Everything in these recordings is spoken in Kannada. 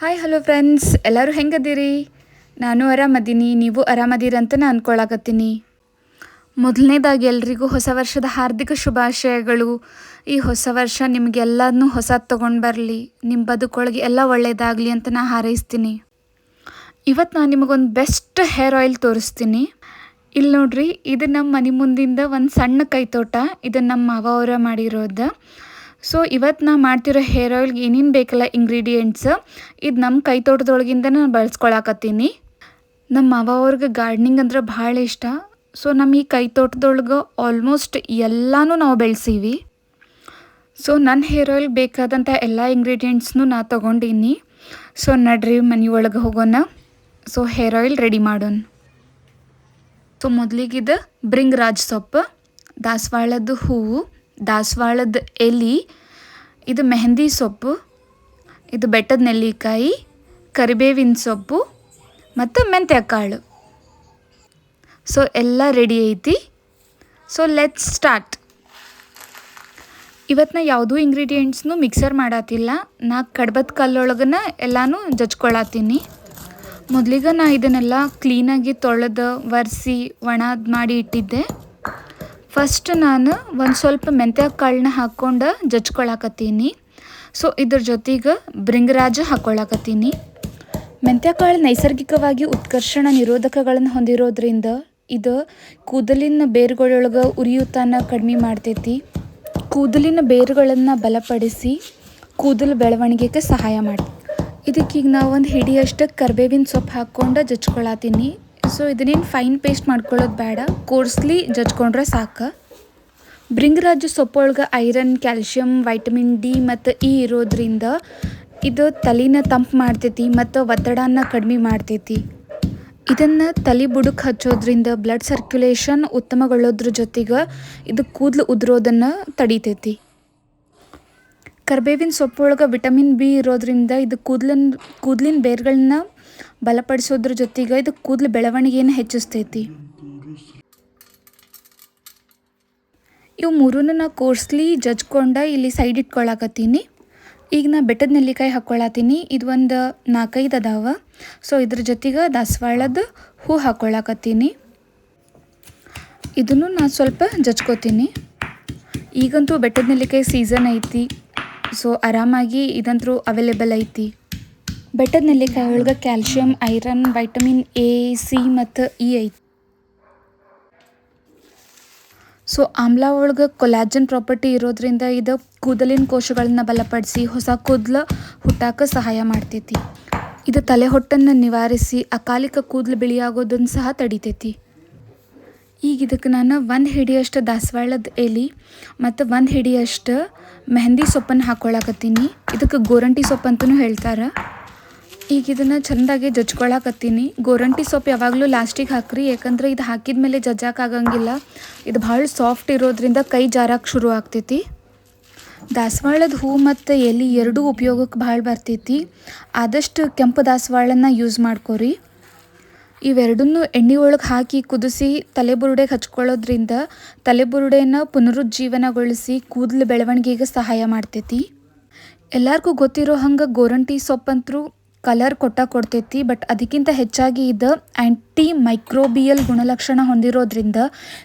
ಹಾಯ್ ಹಲೋ ಫ್ರೆಂಡ್ಸ್ ಎಲ್ಲರೂ ಹೆಂಗದಿರಿ ನಾನು ಆರಾಮದೀನಿ ನೀವು ಅಂತ ನಾನು ಅಂದ್ಕೊಳಕತ್ತೀನಿ ಮೊದಲನೇದಾಗಿ ಎಲ್ರಿಗೂ ಹೊಸ ವರ್ಷದ ಹಾರ್ದಿಕ ಶುಭಾಶಯಗಳು. ಈ ಹೊಸ ವರ್ಷ ನಿಮಗೆಲ್ಲನೂ ಹೊಸದು ತೊಗೊಂಡು ಬರಲಿ. ನಿಮ್ಮ ಬದುಕೊಳಗೆ ಎಲ್ಲ ಒಳ್ಳೆಯದಾಗಲಿ ಅಂತ ನಾನು ಹಾರೈಸ್ತೀನಿ. ಇವತ್ತು ನಾನು ನಿಮಗೊಂದು ಬೆಸ್ಟ್ ಹೇರ್ ಆಯಿಲ್ ತೋರಿಸ್ತೀನಿ. ಇಲ್ಲಿ ನೋಡ್ರಿ, ಇದು ನಮ್ಮ ಮನೆ ಮುಂದಿಂದ ಒಂದು ಸಣ್ಣ ಕೈತೋಟ. ಇದನ್ನು ನಮ್ಮ ಮಾವ ಅವರ ಮಾಡಿರೋದು. ಸೊ ಇವತ್ತು ನಾ ಮಾಡ್ತಿರೋ ಹೇರ್ ಆಯಿಲ್ಗೆ ಏನೇನು ಬೇಕಲ್ಲ ಇಂಗ್ರೀಡಿಯೆಂಟ್ಸ್ ಇದು ನಮ್ಮ ಕೈತೋಟದೊಳಗಿಂದ ನಾನು ಬಳಸ್ಕೊಳಕತ್ತೀನಿ. ನಮ್ಮ ಮಾವ ಅವ್ರಿಗೆ ಗಾರ್ಡ್ನಿಂಗ್ ಅಂದ್ರೆ ಭಾಳ ಇಷ್ಟ. ಸೊ ನಮ್ಮ ಈ ಕೈತೋಟದೊಳಗೆ ಆಲ್ಮೋಸ್ಟ್ ಎಲ್ಲನೂ ನಾವು ಬೆಳೆಸೀವಿ. ಸೊ ನನ್ನ ಹೇರ್ ಆಯಿಲ್ ಬೇಕಾದಂಥ ಎಲ್ಲ ಇಂಗ್ರೀಡಿಯೆಂಟ್ಸ್ನು ನಾ ತೊಗೊಂಡೀನಿ. ಸೊ ನಡ್ರಿ ಮನೆಯೊಳಗೆ ಹೋಗೋಣ. ಸೊ ಹೇರ್ ಆಯಿಲ್ ರೆಡಿ ಮಾಡೋಣ. ಸೊ ಮೊದಲಿಗಿದು ಬ್ರಿಂಗ್ ರಾಜ್ ಸೊಪ್ಪು ದಾಸವಾಳದ್ದು ಹೂವು ದಾಸವಾಳದ ಎಲೆ, ಇದು ಮೆಹಂದಿ ಸೊಪ್ಪು, ಇದು ಬೆಟ್ಟದ ನೆಲ್ಲಿಕಾಯಿ, ಕರಿಬೇವಿನ ಸೊಪ್ಪು ಮತ್ತು ಮೆಂತ್ಯ ಕಾಳು ಸೊ ಎಲ್ಲ ರೆಡಿ ಐತಿ. ಸೊ ಲೆಟ್ಸ್ ಸ್ಟಾರ್ಟ್ ಇವತ್ತು ನಾ ಯಾವುದೂ ಇಂಗ್ರೀಡಿಯೆಂಟ್ಸ್ನು ಮಿಕ್ಸರ್ ಮಾಡತ್ತಿಲ್ಲ ನಾ ಕಡ್ಬದ ಕಲ್ಲೊಳಗನ ಎಲ್ಲನೂ ಜಜ್ಕೊಳತ್ತೀನಿ ಮೊದಲಿಗೆ ನಾ ಇದನ್ನೆಲ್ಲ ಕ್ಲೀನಾಗಿ ತೊಳೆದು, ಒರೆಸಿ, ಒಣದು ಮಾಡಿ ಇಟ್ಟಿದ್ದೆ. ಫಸ್ಟ್ ನಾನು ಒಂದು ಸ್ವಲ್ಪ ಮೆಂತ್ಯ ಕಾಳನ್ನ ಹಾಕ್ಕೊಂಡು ಜಜ್ಕೊಳಕತ್ತೀನಿ. ಸೊ ಇದ್ರ ಜೊತೆಗೆ ಬ್ರಿಂಗರಾಜ ಹಾಕ್ಕೊಳಕತ್ತೀನಿ. ಮೆಂತ್ಯ ಕಾಳು ನೈಸರ್ಗಿಕವಾಗಿ ಉತ್ಕರ್ಷಣ ನಿರೋಧಕಗಳನ್ನು ಹೊಂದಿರೋದ್ರಿಂದ ಇದು ಕೂದಲಿನ ಬೇರುಗಳೊಳಗೆ ಉರಿಯೂತನ ಕಡಿಮೆ ಮಾಡ್ತೈತಿ. ಕೂದಲಿನ ಬೇರುಗಳನ್ನು ಬಲಪಡಿಸಿ ಕೂದಲು ಬೆಳವಣಿಗೆಗೆ ಸಹಾಯ ಮಾಡಿ ಇದಕ್ಕೀಗ ನಾವು ಒಂದು ಹಿಡಿಯಷ್ಟು ಕರ್ಬೇವಿನ ಸೊಪ್ಪು ಹಾಕ್ಕೊಂಡು ಜಜ್ಕೊಳತ್ತೀನಿ ಸೊ ಇದನ್ನೇನು ಫೈನ್ ಪೇಸ್ಟ್ ಮಾಡ್ಕೊಳ್ಳೋದು ಬೇಡ. ಕೋರ್ಸ್ಲಿ ಜಜ್ಕೊಂಡ್ರೆ ಸಾಕು. ಭೃಂಗರಾಜ ಸೊಪ್ಪೊಳಗೆ ಐರನ್ ಕ್ಯಾಲ್ಶಿಯಂ ವೈಟಮಿನ್ ಡಿ ಮತ್ತು ಇ ಇರೋದ್ರಿಂದ ಇದು ತಲೆನ ತಂಪು ಮಾಡ್ತೈತಿ ಮತ್ತು ಒತ್ತಡನ ಕಡಿಮೆ ಮಾಡ್ತೈತಿ. ಇದನ್ನು ತಲೆ ಬುಡಕ್ಕೆ ಹಚ್ಚೋದ್ರಿಂದ ಬ್ಲಡ್ ಸರ್ಕ್ಯುಲೇಷನ್ ಉತ್ತಮಗೊಳ್ಳೋದ್ರ ಜೊತೆಗೆ ಇದು ಕೂದಲು ಉದುರೋದನ್ನು ತಡಿತೈತಿ. ಕರ್ಬೇವಿನ ಸೊಪ್ಪೊಳಗೆ ವಿಟಮಿನ್ ಬಿ ಇರೋದ್ರಿಂದ ಇದು ಕೂದಲಿನ ಕೂದಲಿನ ಬೇರ್ಗಳನ್ನ ಬಲಪಡಿಸೋದ್ರ ಜೊತೆಗೆ ಇದು ಕೂದಲು ಬೆಳವಣಿಗೆಯನ್ನು ಹೆಚ್ಚಿಸ್ತೈತಿ. ಇವು ಮೂರನ್ನು ನಾ ಕೋರ್ಸ್ಲಿ ಜಜ್ಕೊಂಡ ಇಲ್ಲಿ ಸೈಡ್ ಇಟ್ಕೊಳಕತ್ತೀನಿ. ಈಗ ನಾ ಬೆಟ್ಟದ ನೆಲ್ಲಿಕಾಯಿ ಹಾಕ್ಕೊಳತ್ತೀನಿ ಇದು ಒಂದು ನಾಲ್ಕೈದು ಅದಾವ. ಸೊ ಇದ್ರ ಜೊತೆಗೆ ದಾಸವಾಳದ ಹೂ ಹಾಕ್ಕೊಳಕತ್ತೀನಿ ಇದನ್ನು ನಾ ಸ್ವಲ್ಪ ಜಜ್ಕೋತೀನಿ ಈಗಂತೂ ಬೆಟ್ಟದ ನೆಲ್ಲಿಕಾಯಿ ಸೀಸನ್ ಐತಿ. ಸೊ ಆರಾಮಾಗಿ ಇದಂತರೂ ಅವೈಲೇಬಲ್ ಐತಿ. ಬೆಟ್ಟದ ನೆಲ್ಲಿಕಾಯಿ ಒಳಗೆ calcium, iron, vitamin A, C ಮತ್ತು ಇ ಐತಿ. ಸೊ ಆಮ್ಲ ಒಳಗೆ ಕೊಲಾಜನ್ ಪ್ರಾಪರ್ಟಿ ಇರೋದ್ರಿಂದ ಇದು ಕೂದಲಿನ ಕೋಶಗಳನ್ನ ಬಲಪಡಿಸಿ ಹೊಸ ಕೂದಲು ಹುಟ್ಟಾಕ ಸಹಾಯ ಮಾಡ್ತೈತಿ. ಇದು ತಲೆ ಹೊಟ್ಟನ್ನು ನಿವಾರಿಸಿ ಅಕಾಲಿಕ ಕೂದಲು ಬಿಳಿಯಾಗೋದನ್ನು ಸಹ ತಡಿತೈತಿ. ಈಗ ಇದಕ್ಕೆ ನಾನು ಒಂದು ಹಿಡಿಯಷ್ಟು ದಾಸವಾಳದ ಎಲೆ ಮತ್ತು ಒಂದು ಹಿಡಿಯಷ್ಟು ಮೆಹಂದಿ ಸೊಪ್ಪನ್ನು ಹಾಕ್ಕೊಳಕತ್ತೀನಿ ಇದಕ್ಕೆ ಗೋರಂಟಿ ಸೊಪ್ಪು ಅಂತಲೂ ಹೇಳ್ತಾರೆ. ಈಗ ಇದನ್ನು ಚೆಂದಾಗಿ ಜಜ್ಕೊಳಕತ್ತೀನಿ. ಗೋರಂಟಿ ಸೊಪ್ಪು ಯಾವಾಗಲೂ ಲಾಸ್ಟಿಗೆ ಹಾಕ್ರಿ, ಯಾಕಂದ್ರೆ ಇದು ಹಾಕಿದ ಮೇಲೆ ಜಜ್ಜಾಕಾಗಂಗಿಲ್ಲ. ಇದು ಭಾಳ ಸಾಫ್ಟ್ ಇರೋದ್ರಿಂದ ಕೈ ಜಾರಕ್ಕೆ ಶುರು ಆಗ್ತೈತಿ. ದಾಸವಾಳದ ಹೂ ಮತ್ತು ಎಲೆ ಎರಡೂ ಉಪಯೋಗಕ್ಕೆ ಭಾಳ ಬರ್ತೈತಿ. ಆದಷ್ಟು ಕೆಂಪು ದಾಸವಾಳನ್ನು ಯೂಸ್ ಮಾಡ್ಕೋರಿ. ಇವೆರಡನ್ನೂ ಎಣ್ಣೆ ಒಳಗೆ ಹಾಕಿ ಕುದಿಸಿ ತಲೆಬುರುಡೆಗೆ ಹಚ್ಕೊಳ್ಳೋದ್ರಿಂದ ತಲೆಬುರುಡೆನ ಪುನರುಜ್ಜೀವನಗೊಳಿಸಿ ಕೂದಲು ಬೆಳವಣಿಗೆಗೆ ಸಹಾಯ ಮಾಡ್ತೈತಿ. ಎಲ್ಲರಿಗೂ ಗೊತ್ತಿರೋ ಹಂಗೆ ಗೋರಂಟಿ ಸೊಪ್ಪಂತರೂ ಕಲರ್ ಕೊಟ್ಟ ಕೊಡ್ತೈತಿ ಬಟ್ ಅದಕ್ಕಿಂತ ಹೆಚ್ಚಾಗಿ ಇದು ಆ್ಯಂಟಿ ಮೈಕ್ರೋಬಿಯಲ್ ಗುಣಲಕ್ಷಣ ಹೊಂದಿರೋದ್ರಿಂದ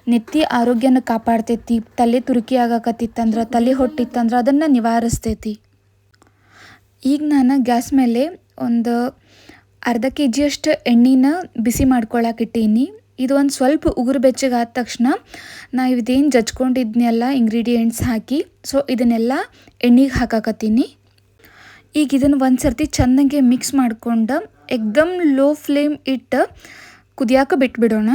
ನೆತ್ತಿ ಆರೋಗ್ಯನ ಕಾಪಾಡ್ತೈತಿ, ತಲೆ ತುರುಕಿ ಆಗಾಕತ್ತಿತ್ತಂದ್ರೆ, ತಲೆ ಹೊಟ್ಟಿತ್ತಂದ್ರೆ ಅದನ್ನು ನಿವಾರಿಸ್ತೈತಿ. ಈಗ ನಾನು ಗ್ಯಾಸ್ ಮೇಲೆ ಒಂದು ಅರ್ಧ ಕೆ ಜಿಯಷ್ಟು ಎಣ್ಣೆನ ಬಿಸಿ ಮಾಡ್ಕೊಳಕಿಟ್ಟೀನಿ ಇದು ಒಂದು ಸ್ವಲ್ಪ ಉಗುರು ಬೆಚ್ಚಗಾದ ತಕ್ಷಣ ನಾ ಇದೇನು ಜಜ್ಕೊಂಡಿದ್ನೆಲ್ಲ ಇಂಗ್ರೀಡಿಯೆಂಟ್ಸ್ ಹಾಕಿ ಸೊ ಇದನ್ನೆಲ್ಲ ಎಣ್ಣೆಗೆ ಹಾಕಾಕತ್ತೀನಿ. ಈಗ ಇದನ್ನು ಒಂದು ಸರ್ತಿ ಚೆನ್ನಾಗಿ ಮಿಕ್ಸ್ ಮಾಡ್ಕೊಂಡು ಎಕ್ದಮ್ ಲೋ ಫ್ಲೇಮ್ ಇಟ್ಟು ಕುದಿಯಾಕ ಬಿಟ್ಬಿಡೋಣ.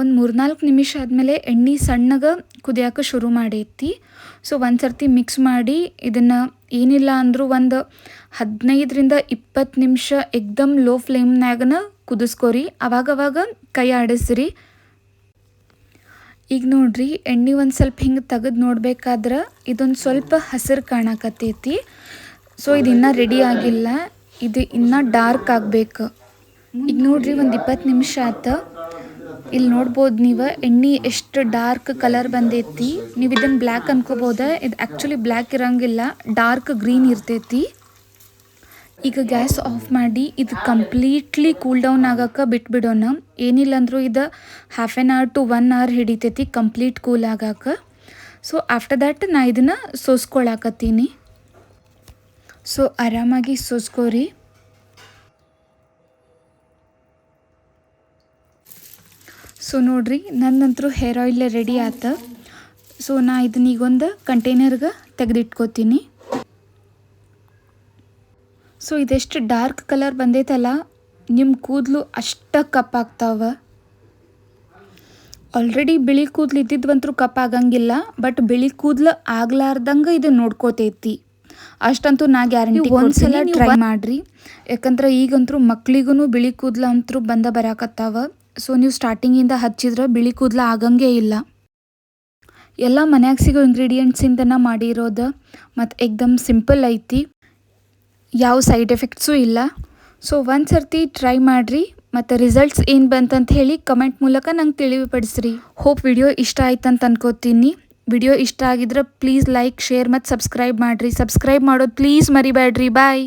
ಒಂದು ಮೂರ್ನಾಲ್ಕು ನಿಮಿಷ ಆದಮೇಲೆ ಎಣ್ಣೆ ಸಣ್ಣಗೆ ಕುದಿಯಾಕ ಶುರು ಮಾಡೈತಿ. ಸೊ ಒಂದು ಸರ್ತಿ ಮಿಕ್ಸ್ ಮಾಡಿ ಇದನ್ನು ಏನಿಲ್ಲ ಅಂದರೂ ಒಂದು ಹದಿನೈದರಿಂದ ಇಪ್ಪತ್ತು ನಿಮಿಷ ಎಕ್ದಮ್ ಲೋ ಫ್ಲೇಮ್ನಾಗನ ಕುದಿಸ್ಕೊರಿ. ಅವಾಗವಾಗ ಕೈ ಆಡಿಸ್ರಿ. ಈಗ ನೋಡ್ರಿ, ಎಣ್ಣೆ ಒಂದು ಸ್ವಲ್ಪ ಹಿಂಗೆ ತೆಗೆದು ನೋಡ್ಬೇಕಾದ್ರೆ ಇದೊಂದು ಸ್ವಲ್ಪ ಹಸಿರು ಕಾಣಕತ್ತೈತಿ. ಸೊ ಇದು ಇನ್ನೂ ರೆಡಿ ಆಗಿಲ್ಲ. ಇದು ಇನ್ನೂ ಡಾರ್ಕ್ ಆಗಬೇಕು. ಈಗ ನೋಡ್ರಿ, ಒಂದು ಇಪ್ಪತ್ತು ನಿಮಿಷ ಆತ. ಇಲ್ಲಿ ನೋಡ್ಬೋದು ನೀವು, ಎಣ್ಣೆ ಎಷ್ಟು ಡಾರ್ಕ್ ಕಲರ್ ಬಂದೈತಿ. ನೀವು ಇದನ್ನು ಬ್ಲ್ಯಾಕ್ ಅನ್ಕೋಬೋದ. ಇದು ಆ್ಯಕ್ಚುಲಿ ಬ್ಲ್ಯಾಕ್ ಇರೋಂಗಿಲ್ಲ ಡಾರ್ಕ್ ಗ್ರೀನ್ ಇರ್ತೈತಿ. ಈಗ ಗ್ಯಾಸ್ ಆಫ್ ಮಾಡಿ ಇದು ಕಂಪ್ಲೀಟ್ಲಿ ಕೂಲ್ ಡೌನ್ ಆಗಕ್ಕೆ ಬಿಟ್ಬಿಡೋಣ. ಏನಿಲ್ಲ ಅಂದರೂ ಇದು half an hour to one hour ಹಿಡಿತೈತಿ complete cool ಆಗಕ್ಕೆ. ಸೊ ಆಫ್ಟರ್ ದ್ಯಾಟ್ ನಾ ಇದನ್ನು ಸೋಸ್ಕೊಳಕತ್ತೀನಿ. ಸೊ ಆರಾಮಾಗಿ ಸೋಸ್ಕೋರಿ. ಸೊ ನೋಡ್ರಿ, ನನ್ನಂತರೂ ಹೇರ್ ಆಯಿಲ್ ರೆಡಿ ಆತ. ಸೊ ನಾ ಇದನ್ನ ಈಗೊಂದು ಕಂಟೈನರ್ಗೆ ತೆಗೆದಿಟ್ಕೋತೀನಿ. ಸೊ ಇದೆಷ್ಟು ಡಾರ್ಕ್ ಕಲರ್ ಬಂದೈತಲ್ಲ ನಿಮ್ಮ ಕೂದಲು ಅಷ್ಟ ಕಪ್ಪಾಗ್ತಾವ ಆಲ್ರೆಡಿ ಬಿಳಿ ಕೂದಲು ಇದ್ದಿದ್ವಂತರೂ ಕಪ್ಪಾಗಂಗಿಲ್ಲ ಬಟ್ ಬಿಳಿ ಕೂದಲು ಆಗ್ಲಾರ್ದಂಗೆ ಇದು ನೋಡ್ಕೋತೈತಿ. ಅಷ್ಟಂತೂ ನಾ ಗ್ಯಾರಂಟಿ ಒಂದ್ಸಲ ಟ್ರೈ ಮಾಡ್ರಿ. ಯಾಕಂದ್ರೆ ಈಗಂತರೂ ಮಕ್ಳಿಗೂ ಬಿಳಿ ಕೂದಲು ಅಂತರೂ ಬಂದ ಬರಾಕತ್ತಾವ. ಸೊ ನೀವು ಸ್ಟಾರ್ಟಿಂಗಿಂದ ಹಚ್ಚಿದ್ರೆ ಬಿಳಿ ಕೂದಲು ಆಗಂಗೇ ಇಲ್ಲ. ಎಲ್ಲ ಮನ್ಯಾಗ ಸಿಗೋ ಇಂಗ್ರೀಡಿಯೆಂಟ್ಸಿಂದನ ಮಾಡಿರೋದು ಮತ್ತು ಎಕ್ದಮ್ ಸಿಂಪಲ್ ಐತಿ. ಯಾವ ಸೈಡ್ ಎಫೆಕ್ಟ್ಸು ಇಲ್ಲ. ಸೊ ಒಂದು ಸರ್ತಿ ಟ್ರೈ ಮಾಡಿರಿ. ಮತ್ತು ರಿಸಲ್ಟ್ಸ್ ಏನು ಬಂತಂತ ಹೇಳಿ ಕಮೆಂಟ್ ಮೂಲಕ ನಂಗೆ ತಿಳಿಪಡಿಸ್ರಿ ಹೋಪ್ ವಿಡಿಯೋ ಇಷ್ಟ ಆಯ್ತು ಆಯ್ತಂತ ಅನ್ಕೋತೀನಿ. ವಿಡಿಯೋ ಇಷ್ಟ ಆಗಿದ್ರೆ ಪ್ಲೀಸ್ ಲೈಕ್ ಶೇರ್ ಮತ್ತು ಸಬ್ಸ್ಕ್ರೈಬ್ ಮಾಡಿರಿ. ಸಬ್ಸ್ಕ್ರೈಬ್ ಮಾಡೋದು ಪ್ಲೀಸ್ ಮರಿಬೇಡ್ರಿ ಬಾಯ್